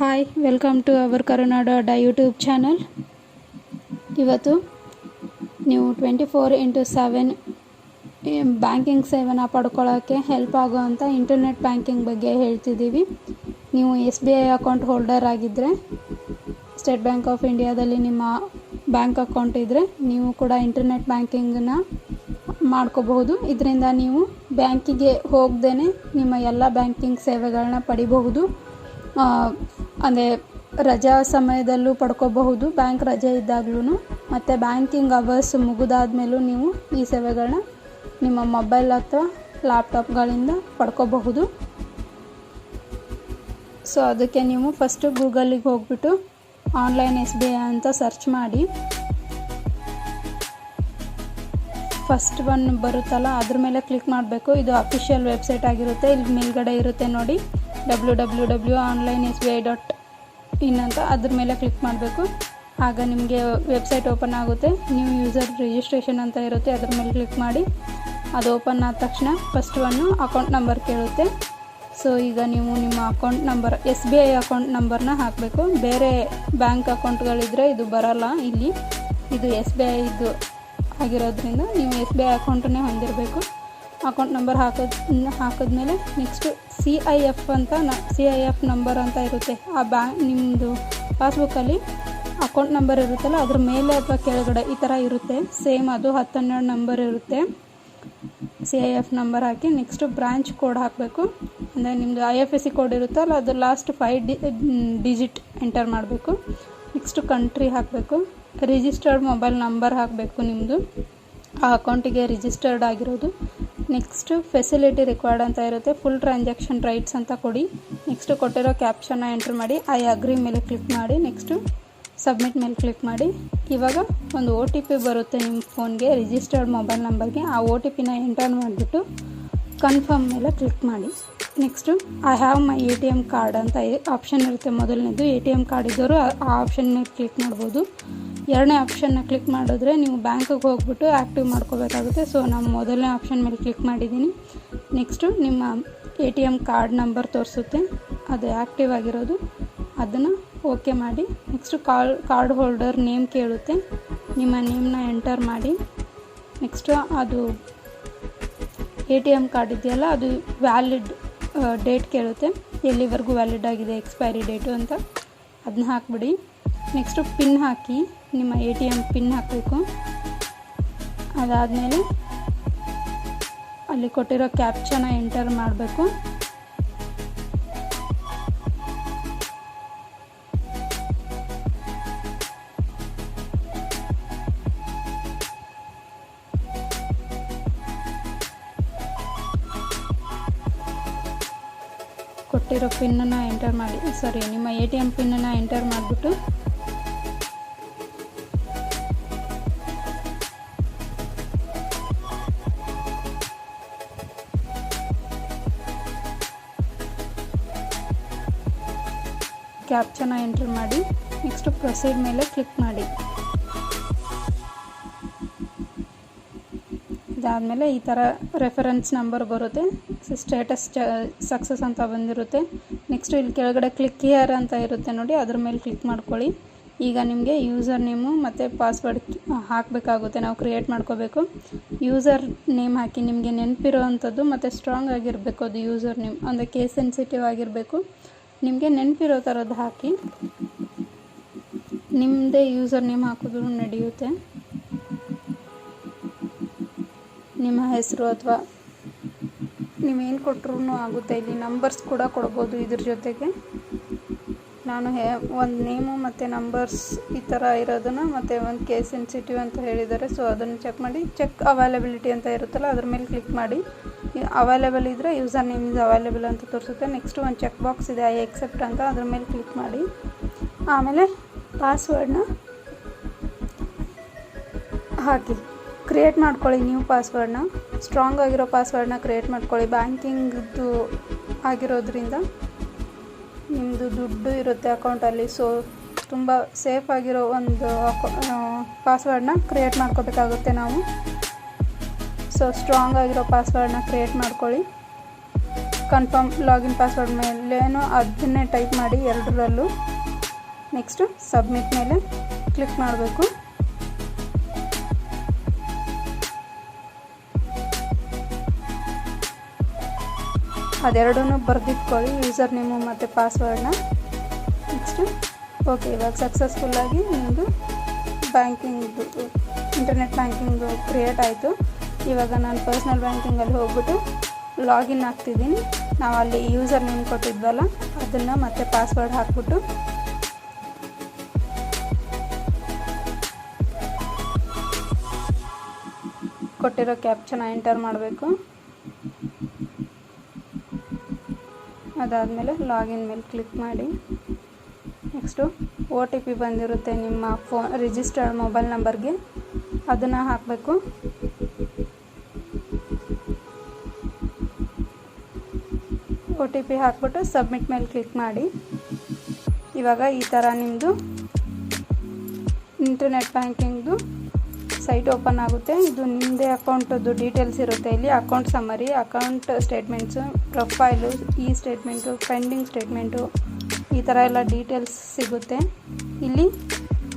Hi welcome to our Karunadu Adda YouTube channel ಇವತ್ತು ನೀವು twenty four into seven banking ಸೇವೆನ ಪಡ್ಕೊಳ್ಳೋಕ್ಕೆ help ಆಗೋವಂಥ internet banking ಬಗ್ಗೆ ಹೇಳ್ತಿದ್ದೀವಿ ನೀವು S B I account holder ಆಗಿದ್ದರೆ ಸ್ಟೇಟ್ ಬ್ಯಾಂಕ್ ಆಫ್ ಇಂಡಿಯಾದಲ್ಲಿ ನಿಮ್ಮ ಬ್ಯಾಂಕ್ ಅಕೌಂಟ್ ಇದ್ದರೆ ನೀವು ಕೂಡ ಇಂಟರ್ನೆಟ್ ಬ್ಯಾಂಕಿಂಗನ್ನ ಮಾಡ್ಕೋಬಹುದು ಇದರಿಂದ ನೀವು ಬ್ಯಾಂಕಿಗೆ ಹೋಗ್ದೇ ನಿಮ್ಮ ಎಲ್ಲ ಬ್ಯಾಂಕಿಂಗ್ ಸೇವೆಗಳನ್ನ ಪಡಿಬಹುದು ಅಂದರೆ ರಜಾ ಸಮಯದಲ್ಲೂ ಪಡ್ಕೋಬಹುದು, ಬ್ಯಾಂಕ್ ರಜೆ ಇದ್ದಾಗ್ಲೂ ಮತ್ತು ಬ್ಯಾಂಕಿಂಗ್ ಅವರ್ಸ್ ಮುಗಿದಾದ್ಮೇಲೂ ನೀವು ಈ ಸೇವೆಗಳನ್ನ ನಿಮ್ಮ ಮೊಬೈಲ್ ಅಥವಾ ಲ್ಯಾಪ್ಟಾಪ್ಗಳಿಂದ ಪಡ್ಕೋಬಹುದು. ಸೊ ಅದಕ್ಕೆ ನೀವು ಫಸ್ಟು ಗೂಗಲಿಗೆ ಹೋಗ್ಬಿಟ್ಟು ಆನ್ಲೈನ್ ಎಸ್ ಬಿ ಐ ಅಂತ ಸರ್ಚ್ ಮಾಡಿ. ಫಸ್ಟ್ ಒನ್ ಬರುತ್ತಲ್ಲ, ಅದ್ರ ಮೇಲೆ ಕ್ಲಿಕ್ ಮಾಡಬೇಕು. ಇದು ಅಫಿಷಿಯಲ್ ವೆಬ್ಸೈಟ್ ಆಗಿರುತ್ತೆ. ಇಲ್ಲಿ ಮೇಲ್ಗಡೆ ಇರುತ್ತೆ ನೋಡಿ. W W W online S B I dot in ಅಂತ ಅದ್ರ ಮೇಲೆ ಕ್ಲಿಕ್ ಮಾಡಬೇಕು. ಆಗ ನಿಮಗೆ ವೆಬ್ಸೈಟ್ ಓಪನ್ ಆಗುತ್ತೆ. ನ್ಯೂ ಯೂಸರ್ ರಿಜಿಸ್ಟ್ರೇಷನ್ ಅಂತ ಇರುತ್ತೆ, ಅದ್ರ ಮೇಲೆ ಕ್ಲಿಕ್ ಮಾಡಿ. ಅದು ಓಪನ್ ಆದ ತಕ್ಷಣ ಫಸ್ಟ್ ಒನ್ನು ಅಕೌಂಟ್ ನಂಬರ್ ಕೇಳುತ್ತೆ. ಸೊ ಈಗ ನೀವು ನಿಮ್ಮ account number S B I account ನಂಬರ್ನ ಹಾಕಬೇಕು. ಬೇರೆ ಬ್ಯಾಂಕ್ ಅಕೌಂಟ್ಗಳಿದ್ರೆ ಇದು ಬರಲ್ಲ ಇಲ್ಲಿ. ಇದು ಎಸ್ ಬಿ ಐದು ಆಗಿರೋದ್ರಿಂದ ನೀವು ಎಸ್ ಬಿ ಐ ಅಕೌಂಟನ್ನೇ ಹೊಂದಿರಬೇಕು. ಅಕೌಂಟ್ ನಂಬರ್ ಹಾಕೋದ್ ಹಾಕಿದ್ಮೇಲೆ ನೆಕ್ಸ್ಟು ಸಿ ಐ ಎಫ್ ಅಂತ ನ ಸಿ ಐ ಎಫ್ ನಂಬರ್ ಅಂತ ಇರುತ್ತೆ. ಆ ಬ್ಯಾಂಕ್ ನಿಮ್ಮದು ಪಾಸ್ಬುಕ್ಕಲ್ಲಿ ಅಕೌಂಟ್ ನಂಬರ್ ಇರುತ್ತಲ್ಲ, ಅದ್ರ ಮೇಲೆ ಅಥವಾ ಕೆಳಗಡೆ ಈ ಥರ ಇರುತ್ತೆ. ಸೇಮ್ ಅದು, ಹತ್ತನ್ನೆರಡು ನಂಬರ್ ಇರುತ್ತೆ. ಸಿ ಐ ಎಫ್ ನಂಬರ್ ಹಾಕಿ ನೆಕ್ಸ್ಟು ಬ್ರಾಂಚ್ ಕೋಡ್ ಹಾಕಬೇಕು. ಅಂದರೆ ನಿಮ್ಮದು I F S C code ಇರುತ್ತಲ್ಲ, ಅದು last five D digit enter ಮಾಡಬೇಕು. ನೆಕ್ಸ್ಟು ಕಂಟ್ರಿ ಹಾಕಬೇಕು. ರಿಜಿಸ್ಟರ್ಡ್ ಮೊಬೈಲ್ ನಂಬರ್ ಹಾಕಬೇಕು ನಿಮ್ಮದು ಆ ಅಕೌಂಟಿಗೆ ರಿಜಿಸ್ಟರ್ಡ್ ಆಗಿರೋದು. ನೆಕ್ಸ್ಟು ಫೆಸಿಲಿಟಿ ರಿಕ್ವೈರ್ಡ್ ಅಂತ ಇರುತ್ತೆ. ಫುಲ್ ಟ್ರಾನ್ಸಾಕ್ಷನ್ ರೈಟ್ಸ್ ಅಂತ ಕೊಡಿ. ನೆಕ್ಸ್ಟು ಕೊಟ್ಟಿರೋ ಕ್ಯಾಪ್ಷನ್ನ ಎಂಟ್ರ್ ಮಾಡಿ. ಐ ಅಗ್ರಿ ಮೇಲೆ ಕ್ಲಿಕ್ ಮಾಡಿ. ನೆಕ್ಸ್ಟು ಸಬ್ಮಿಟ್ ಮೇಲೆ ಕ್ಲಿಕ್ ಮಾಡಿ. ಇವಾಗ ಒಂದು ಒ ಟಿ ಪಿ ಬರುತ್ತೆ ನಿಮ್ಮ ಫೋನ್ಗೆ ರಿಜಿಸ್ಟರ್ಡ್ ಮೊಬೈಲ್ ನಂಬರ್ಗೆ ಆ ಒ ಟಿ ಪಿನ ಎಂಟರ್ ಮಾಡಿಬಿಟ್ಟು ಕನ್ಫರ್ಮ್ ಮೇಲೆ ಕ್ಲಿಕ್ ಮಾಡಿ. Next I have my A T M card ಅಂತ ಆಪ್ಷನ್ ಇರುತ್ತೆ ಮೊದಲನೇದು. ಎ ಟಿ ಎಂ ಕಾರ್ಡ್ ಇದ್ದವರು ಆ ಆಪ್ಷನ್ ಮೇಲೆ ಕ್ಲಿಕ್ ಮಾಡ್ಬೋದು. ಎರಡನೇ ಆಪ್ಷನ್ನ ಕ್ಲಿಕ್ ಮಾಡಿದ್ರೆ ನೀವು ಬ್ಯಾಂಕಿಗೆ ಹೋಗ್ಬಿಟ್ಟು ಆ್ಯಕ್ಟಿವ್ ಮಾಡ್ಕೋಬೇಕಾಗುತ್ತೆ. ಸೊ ನಾನು ಮೊದಲನೇ ಆಪ್ಷನ್ ಮೇಲೆ ಕ್ಲಿಕ್ ಮಾಡಿದ್ದೀನಿ. ನೆಕ್ಸ್ಟು ನಿಮ್ಮ A T M card number ತೋರಿಸುತ್ತೆ. ಅದು ಆ್ಯಕ್ಟಿವ್ ಆಗಿರೋದು. ಅದನ್ನು ಓಕೆ ಮಾಡಿ. Next call card holder name ಕೇಳುತ್ತೆ. ನಿಮ್ಮ ನೇಮ್ನ ಎಂಟರ್ ಮಾಡಿ. ನೆಕ್ಸ್ಟು ಅದು ಎ ಟಿ ಎಂ ಕಾರ್ಡ್ ಇದೆಯಲ್ಲ, ಅದು ವ್ಯಾಲಿಡ್ ಡೇಟ್ ಕೇಳುತ್ತೆ. ಎಲ್ಲಿವರೆಗೂ ವ್ಯಾಲಿಡ್ ಆಗಿದೆ ಎಕ್ಸ್ಪೈರಿ ಡೇಟು ಅಂತ. ಅದನ್ನ ಹಾಕ್ಬಿಡಿ. ನೆಕ್ಸ್ಟು ಪಿನ್ ಹಾಕಿ, ನಿಮ್ಮ ಎ ಟಿ ಎಂ ಪಿನ್ ಹಾಕಬೇಕು. ಅದಾದಮೇಲೆ ಅಲ್ಲಿ ಕೊಟ್ಟಿರೋ ಕ್ಯಾಪ್ಚನ ಎಂಟರ್ ಮಾಡಬೇಕು. ಕೊಟ್ಟಿರೋ ಪಿನ್ನನ್ನು ಎಂಟರ್ ಮಾಡಿ. ಸಾರಿ ನಿಮ್ಮ ಎ ಟಿ ಎಂ ಪಿನ್ನನ್ನು ಎಂಟರ್ ಮಾಡಿಬಿಟ್ಟು ಕ್ಯಾಪ್ಚನ ಎಂಟ್ರ್ ಮಾಡಿ ನೆಕ್ಸ್ಟು ಪ್ರೊಸೀಡ್ ಮೇಲೆ ಕ್ಲಿಕ್ ಮಾಡಿ. ಇದಾದಮೇಲೆ ಈ ಥರ ರೆಫರೆನ್ಸ್ ನಂಬರ್ ಬರುತ್ತೆ ಸ್ಟೇಟಸ್ ಸಕ್ಸಸ್ ಅಂತ ಬಂದಿರುತ್ತೆ. ನೆಕ್ಸ್ಟು ಇಲ್ಲಿ ಕೆಳಗಡೆ ಕ್ಲಿಕ್ ಹಿಯರ್ ಅಂತ ಇರುತ್ತೆ ನೋಡಿ, ಅದ್ರ ಮೇಲೆ ಕ್ಲಿಕ್ ಮಾಡ್ಕೊಳ್ಳಿ. ಈಗ ನಿಮಗೆ ಯೂಸರ್ ನೇಮು ಮತ್ತು ಪಾಸ್ವರ್ಡ್ ಹಾಕಬೇಕಾಗುತ್ತೆ, ನಾವು ಕ್ರಿಯೇಟ್ ಮಾಡ್ಕೋಬೇಕು. ಯೂಸರ್ ನೇಮ್ ಹಾಕಿ ನಿಮಗೆ ನೆನಪಿರೋ ಅಂಥದ್ದು ಮತ್ತು ಸ್ಟ್ರಾಂಗ್ ಆಗಿರಬೇಕು ಅದು ಯೂಸರ್ ನೇಮ್ ಅಂದರೆ ಕೇಸ್ ಸೆನ್ಸಿಟಿವ್ ಆಗಿರಬೇಕು. ನಿಮಗೆ ನೆನಪಿರೋ ಥರದ್ದು ಹಾಕಿ. ನಿಮ್ಮದೇ ಯೂಸರ್ ನೇಮ್ ಹಾಕಿದ್ರು ನಡೆಯುತ್ತೆ. ನಿಮ್ಮ ಹೆಸರು ಅಥವಾ ನೀವೇನು ಕೊಟ್ಟರು ಆಗುತ್ತೆ. ಇಲ್ಲಿ ನಂಬರ್ಸ್ ಕೂಡ ಕೊಡ್ಬೋದು ಇದ್ರ ಜೊತೆಗೆ. ನಾನು ಹೇ, ಒಂದು ನೇಮು ಮತ್ತು ನಂಬರ್ಸ್ ಈ ಥರ ಇರೋದನ್ನು ಮತ್ತು ಒಂದು ಕೇಸ್ ಸೆನ್ಸಿಟಿವ್ ಅಂತ ಹೇಳಿದ್ದಾರೆ. ಸೊ ಅದನ್ನು ಚೆಕ್ ಮಾಡಿ. ಚೆಕ್ ಅವೈಲಬಿಲಿಟಿ ಅಂತ ಇರುತ್ತಲ್ಲ, ಅದ್ರ ಮೇಲೆ ಕ್ಲಿಕ್ ಮಾಡಿ. ಅವೈಲೇಬಲ್ ಇದ್ದರೆ ಯೂಸರ್ ನೇಮ್ ಇಸ್ ಅವೈಲೇಬಲ್ ಅಂತ ತೋರಿಸುತ್ತೆ. ನೆಕ್ಸ್ಟ್ ಒಂದು ಚೆಕ್ ಬಾಕ್ಸ್ ಇದೆ ಐ ಎಕ್ಸೆಪ್ಟ್ ಅಂತ. ಅದ್ರ ಮೇಲೆ ಕ್ಲಿಕ್ ಮಾಡಿ. ಆಮೇಲೆ ಪಾಸ್ವರ್ಡ್ನ ಹಾಕಿ. ಕ್ರಿಯೇಟ್ ಮಾಡ್ಕೊಳ್ಳಿ ನ್ಯೂ ಪಾಸ್ವರ್ಡ್ನ ಸ್ಟ್ರಾಂಗ್ ಆಗಿರೋ ಪಾಸ್ವರ್ಡ್ನ ಕ್ರಿಯೇಟ್ ಮಾಡ್ಕೊಳ್ಳಿ. ಬ್ಯಾಂಕಿಂಗ್ದು ಆಗಿರೋದ್ರಿಂದ ನಿಮ್ಮದು ದುಡ್ಡು ಇರುತ್ತೆ ಅಕೌಂಟಲ್ಲಿ ಸೊ ತುಂಬ ಸೇಫ್ ಆಗಿರೋ ಒಂದು ಪಾಸ್ವರ್ಡ್ನ ಕ್ರಿಯೇಟ್ ಮಾಡ್ಕೋಬೇಕಾಗುತ್ತೆ ನಾವು. ಸೊ ಸ್ಟ್ರಾಂಗ್ ಆಗಿರೋ ಪಾಸ್ವರ್ಡನ್ನ ಕ್ರಿಯೇಟ್ ಮಾಡ್ಕೊಳ್ಳಿ. ಕನ್ಫರ್ಮ್ ಲಾಗಿನ್ ಪಾಸ್ವರ್ಡ್ ಮೇಲೇನೋ ಅದನ್ನೇ ಟೈಪ್ ಮಾಡಿ ಎರಡರಲ್ಲೂ. ನೆಕ್ಸ್ಟು ಸಬ್ಮಿಟ್ ಮೇಲೆ ಕ್ಲಿಕ್ ಮಾಡಬೇಕು. ಅದೆರಡೂ ಬರೆದಿಟ್ಕೊಳ್ಳಿ ಯೂಸರ್ ನೇಮು ಮತ್ತು ಪಾಸ್ವರ್ಡನ್ನ ನೆಕ್ಸ್ಟು ಓಕೆ ಇವಾಗ ಸಕ್ಸಸ್ಫುಲ್ಲಾಗಿ ನಿಮ್ಮದು ಬ್ಯಾಂಕಿಂಗ್ದು ಇಂಟರ್ನೆಟ್ ಬ್ಯಾಂಕಿಂಗ್ ಕ್ರಿಯೇಟ್ ಆಯಿತು. ಇವಾಗ ನಾನು ಪರ್ಸ್ನಲ್ ಬ್ಯಾಂಕಿಂಗಲ್ಲಿ ಹೋಗ್ಬಿಟ್ಟು ಲಾಗಿನ್ ಆಗ್ತಿದ್ದೀನಿ. ನಾವು ಅಲ್ಲಿ ಯೂಸರ್ ನೇಮ್ ಕೊಟ್ಟಿದ್ವಲ್ಲ, ಅದನ್ನು ಮತ್ತೆ ಪಾಸ್ವರ್ಡ್ ಹಾಕ್ಬಿಟ್ಟು. ಕೊಟ್ಟಿರೋ ಕ್ಯಾಪ್ಚನ ಎಂಟರ್ ಮಾಡಬೇಕು. ಅದಾದಮೇಲೆ ಲಾಗಿನ್ ಮೇಲೆ ಕ್ಲಿಕ್ ಮಾಡಿ. ನೆಕ್ಸ್ಟು ಒ ಟಿ ಪಿ ಬಂದಿರುತ್ತೆ ನಿಮ್ಮ ಫೋ ರಿಜಿಸ್ಟರ್ಡ್ ಮೊಬೈಲ್ ನಂಬರ್ಗೆ ಅದನ್ನು ಹಾಕಬೇಕು. ಒ ಟಿ ಪಿ ಹಾಕ್ಬಿಟ್ಟು ಸಬ್ಮಿಟ್ ಮೇಲೆ ಕ್ಲಿಕ್ ಮಾಡಿ. ಇವಾಗ ಈ ಥರ ನಿಮ್ಮದು ಇಂಟರ್ನೆಟ್ ಬ್ಯಾಂಕಿಂಗ್ದು ಸೈಟ್ ಓಪನ್ ಆಗುತ್ತೆ. ಇದು ನಿಮ್ಮದೇ ಅಕೌಂಟದ್ದು ಡೀಟೇಲ್ಸ್ ಇರುತ್ತೆ. ಇಲ್ಲಿ account summary account statements profile ಈ ಸ್ಟೇಟ್ಮೆಂಟು ಪೆಂಡಿಂಗ್ ಸ್ಟೇಟ್ಮೆಂಟು ಈ ಥರ ಎಲ್ಲ ಡೀಟೇಲ್ಸ್ ಸಿಗುತ್ತೆ. ಇಲ್ಲಿ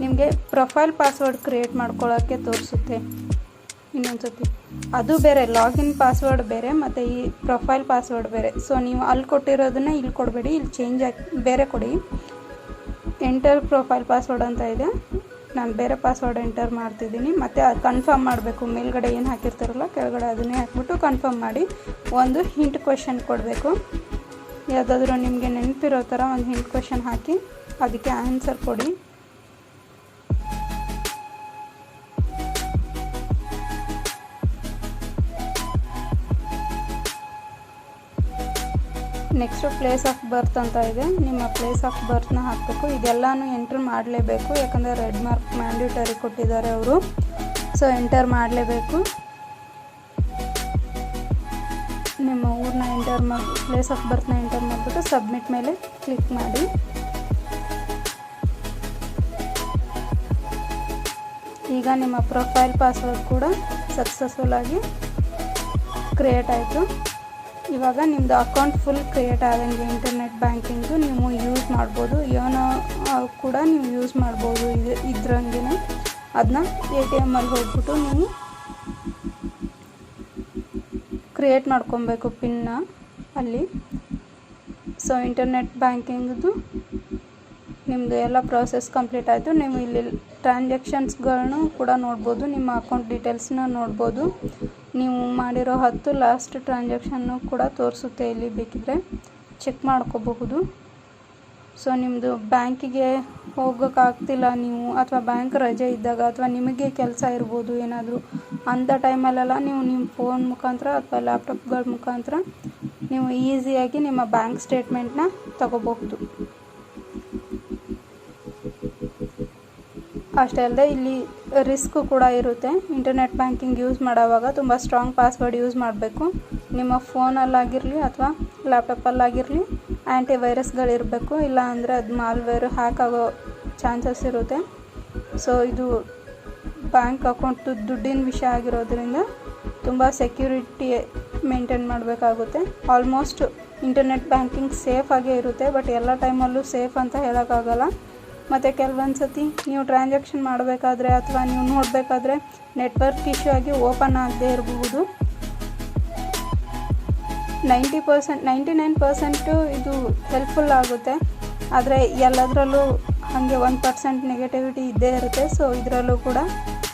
ನಿಮಗೆ ಪ್ರೊಫೈಲ್ ಪಾಸ್ವರ್ಡ್ ಕ್ರಿಯೇಟ್ ಮಾಡ್ಕೊಳ್ಳೋಕ್ಕೆ ತೋರಿಸುತ್ತೆ. ಇನ್ನೊಂದು ಸತಿ ಅದು ಬೇರೆ ಲಾಗಿನ್ ಪಾಸ್ವರ್ಡ್ ಬೇರೆ, ಮತ್ತು ಈ ಪ್ರೊಫೈಲ್ ಪಾಸ್ವರ್ಡ್ ಬೇರೆ. ಸೊ ನೀವು ಅಲ್ಲಿ ಕೊಟ್ಟಿರೋದನ್ನ ಇಲ್ಲಿ ಕೊಡಬೇಡಿ, ಇಲ್ಲಿ ಚೇಂಜ್ ಆಗಿ, ಬೇರೆ ಕೊಡಿ. ಎಂಟರ್ ಪ್ರೊಫೈಲ್ ಪಾಸ್ವರ್ಡ್ ಅಂತ ಇದೆ. ನಾನು ಬೇರೆ ಪಾಸ್ವರ್ಡ್ ಎಂಟರ್ ಮಾಡ್ತಿದ್ದೀನಿ. ಮತ್ತು ಅದು ಕನ್ಫರ್ಮ್ ಮಾಡಬೇಕು. ಮೇಲ್ಗಡೆ ಏನು ಹಾಕಿರ್ತಾರಲ್ಲ, ಕೆಳಗಡೆ ಅದನ್ನೇ ಹಾಕ್ಬಿಟ್ಟು ಕನ್ಫರ್ಮ್ ಮಾಡಿ. ಒಂದು ಹಿಂಟ್ ಕ್ವೆಶನ್ ಕೊಡಬೇಕು. ಯಾವುದಾದ್ರೂ ನಿಮಗೆ ನೆನಪಿರೋ ಥರ ಒಂದು ಹಿಂಟ್ ಕ್ವೆಶನ್ ಹಾಕಿ, ಅದಕ್ಕೆ ಆನ್ಸರ್ ಕೊಡಿ. ನೆಕ್ಸ್ಟು ಪ್ಲೇಸ್ ಆಫ್ ಬರ್ತ್ ಅಂತ ಇದೆ. ನಿಮ್ಮ ಪ್ಲೇಸ್ ಆಫ್ ಬರ್ತ್ನ ಹಾಕಬೇಕು. ಇದೆಲ್ಲನೂ ಎಂಟ್ರ್ ಮಾಡಲೇಬೇಕು. ಯಾಕಂದರೆ ರೆಡ್ ಮಾರ್ಕ್ ಮ್ಯಾಂಡೇಟರಿ ಕೊಟ್ಟಿದ್ದಾರೆ ಅವರು. ಸೊ, ಎಂಟರ್ ಮಾಡಲೇಬೇಕು. ನಿಮ್ಮ ಊರನ್ನ ಎಂಟರ್ ಮಾಡಿ ಪ್ಲೇಸ್ ಆಫ್ ಬರ್ತ್ನ ಎಂಟರ್ ಮಾಡಿಬಿಟ್ಟು ಸಬ್ಮಿಟ್ ಮೇಲೆ ಕ್ಲಿಕ್ ಮಾಡಿ. ಈಗ ನಿಮ್ಮ ಪ್ರೊಫೈಲ್ ಪಾಸ್ವರ್ಡ್ ಕೂಡ ಸಕ್ಸಸ್ಫುಲ್ ಆಗಿ ಕ್ರಿಯೇಟ್ ಆಯಿತು. ಇವಾಗ ನಿಮ್ಮದು ಅಕೌಂಟ್ ಫುಲ್ ಕ್ರಿಯೇಟ್ ಆದಂಗೆ ಇಂಟರ್ನೆಟ್ ಬ್ಯಾಂಕಿಂಗು ನೀವು ಯೂಸ್ ಮಾಡ್ಬೋದು. ಯೋನೋ ಕೂಡ ನೀವು ಯೂಸ್ ಮಾಡ್ಬೋದು ಇದು ಅದನ್ನ ಎ ಟಿ ಎಮ್ಮಲ್ಲಿ ಹೋಗ್ಬಿಟ್ಟು ನೀವು ಕ್ರಿಯೇಟ್ ಮಾಡ್ಕೊಬೇಕು ಪಿನ್ನ ಅಲ್ಲಿ. ಸೊ ಇಂಟರ್ನೆಟ್ ಬ್ಯಾಂಕಿಂಗ್ದು ನಿಮ್ಮದು ಎಲ್ಲ ಪ್ರೋಸೆಸ್ ಕಂಪ್ಲೀಟ್ ಆಯಿತು. ನೀವು ಇಲ್ಲಿ ಟ್ರಾನ್ಸಾಕ್ಷನ್ಸ್ಗಳನ್ನೂ ಕೂಡ ನೋಡ್ಬೋದು. ನಿಮ್ಮ ಅಕೌಂಟ್ ಡೀಟೇಲ್ಸ್ನ ನೋಡ್ಬೋದು. ನೀವು ಮಾಡಿರೋ ಹತ್ತು ಲಾಸ್ಟ್ ಟ್ರಾನ್ಸಾಕ್ಷನ್ನು ಕೂಡ ತೋರಿಸುತ್ತೆ ಇಲ್ಲಿ ಬೇಕಿದ್ರೆ. ಚೆಕ್ ಮಾಡ್ಕೋಬಹುದು. ಸೊ ನಿಮ್ಮದು ಬ್ಯಾಂಕಿಗೆ ಹೋಗೋಕ್ಕಾಗ್ತಿಲ್ಲ ನೀವು, ಅಥವಾ ಬ್ಯಾಂಕ್ ರಜೆ ಇದ್ದಾಗ, ಅಥವಾ ನಿಮಗೆ ಕೆಲಸ ಇರ್ಬೋದು ಏನಾದರೂ ಅಂಥ ಟೈಮಲ್ಲೆಲ್ಲ ನೀವು ನಿಮ್ಮ ಫೋನ್ ಮುಖಾಂತರ ಅಥವಾ ಲ್ಯಾಪ್ಟಾಪ್ಗಳ ಮುಖಾಂತರ ನೀವು ಈಸಿಯಾಗಿ ನಿಮ್ಮ ಬ್ಯಾಂಕ್ ಸ್ಟೇಟ್ಮೆಂಟ್ನ ತಗೋಬಹುದು. ಅಷ್ಟೇ ಅಲ್ಲದೆ ಇಲ್ಲಿ ರಿಸ್ಕ್ ಕೂಡ ಇರುತ್ತೆ. ಇಂಟರ್ನೆಟ್ ಬ್ಯಾಂಕಿಂಗ್ ಯೂಸ್ ಮಾಡೋವಾಗ ತುಂಬ ಸ್ಟ್ರಾಂಗ್ ಪಾಸ್ವರ್ಡ್ ಯೂಸ್ ಮಾಡಬೇಕು. ನಿಮ್ಮ ಫೋನಲ್ಲಾಗಿರಲಿ ಅಥವಾ ಲ್ಯಾಪ್ಟಾಪಲ್ಲಾಗಿರಲಿ ಆ್ಯಂಟಿ ವೈರಸ್ಗಳಿರಬೇಕು ಇಲ್ಲ ಅಂದರೆ ಅದು ಮಾಲ್ವೇರ್ ಹ್ಯಾಕ್ ಆಗೋ ಚಾನ್ಸಸ್ ಇರುತ್ತೆ. ಸೊ, ಇದು ಬ್ಯಾಂಕ್ ಅಕೌಂಟ್ ದುಡ್ಡಿನ ವಿಷಯ ಆಗಿರೋದ್ರಿಂದ ತುಂಬ ಸೆಕ್ಯೂರಿಟಿ ಮೇಂಟೈನ್ ಮಾಡಬೇಕಾಗುತ್ತೆ. ಆಲ್ಮೋಸ್ಟ್ ಇಂಟರ್ನೆಟ್ ಬ್ಯಾಂಕಿಂಗ್ ಸೇಫಾಗೇ ಇರುತ್ತೆ. ಬಟ್ ಎಲ್ಲ ಟೈಮಲ್ಲೂ ಸೇಫ್ ಅಂತ ಹೇಳೋಕ್ಕಾಗಲ್ಲ. ಮತ್ತು ಕೆಲವೊಂದು ಸತಿ ನೀವು ಟ್ರಾನ್ಸಾಕ್ಷನ್ ಮಾಡಬೇಕಾದ್ರೆ ಅಥವಾ ನೀವು ನೋಡಬೇಕಾದ್ರೆ ನೆಟ್ವರ್ಕ್ ಇಶ್ಯೂ ಆಗಿ ಓಪನ್ ಆಗದೇ ಇರಬಹುದು. Ninety percent ninety nine percent ಇದು ಹೆಲ್ಪ್ಫುಲ್ ಆಗುತ್ತೆ. ಆದರೆ ಎಲ್ಲದರಲ್ಲೂ ಹಾಗೆ ಒನ್ ಪರ್ಸೆಂಟ್ ನೆಗೆಟಿವಿಟಿ ಇದ್ದೇ ಇರುತ್ತೆ. ಸೊ ಇದರಲ್ಲೂ ಕೂಡ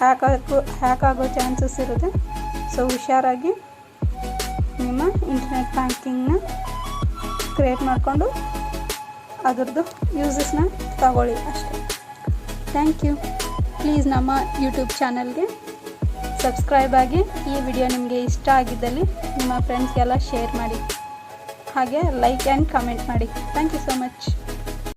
ಹ್ಯಾಕ್ ಆಗೋ ಹ್ಯಾಕ್ ಆಗೋ ಚಾನ್ಸಸ್ ಇರುತ್ತೆ. ಸೊ ಹುಷಾರಾಗಿ ನಿಮ್ಮ ಇಂಟರ್ನೆಟ್ ಬ್ಯಾಂಕಿಂಗ್ನ ಕ್ರಿಯೇಟ್ ಮಾಡಿಕೊಂಡು ಅದರದ್ದು ಯೂಸಸ್ನ ತಗೊಳ್ಳಿ ಅಷ್ಟೇ. ಥ್ಯಾಂಕ್ ಯು ಪ್ಲೀಸ್ ನಮ್ಮ ಯೂಟ್ಯೂಬ್ ಚಾನಲ್ಗೆ ಸಬ್ಸ್ಕ್ರೈಬ್ ಆಗಿ ಈ ವಿಡಿಯೋ ನಿಮಗೆ ಇಷ್ಟ ಆಗಿದ್ದಲ್ಲಿ ನಿಮ್ಮ ಫ್ರೆಂಡ್ಸ್ಗೆಲ್ಲ ಶೇರ್ ಮಾಡಿ. ಹಾಗೆ ಲೈಕ್ ಆ್ಯಂಡ್ ಕಮೆಂಟ್ ಮಾಡಿ. Thank you so much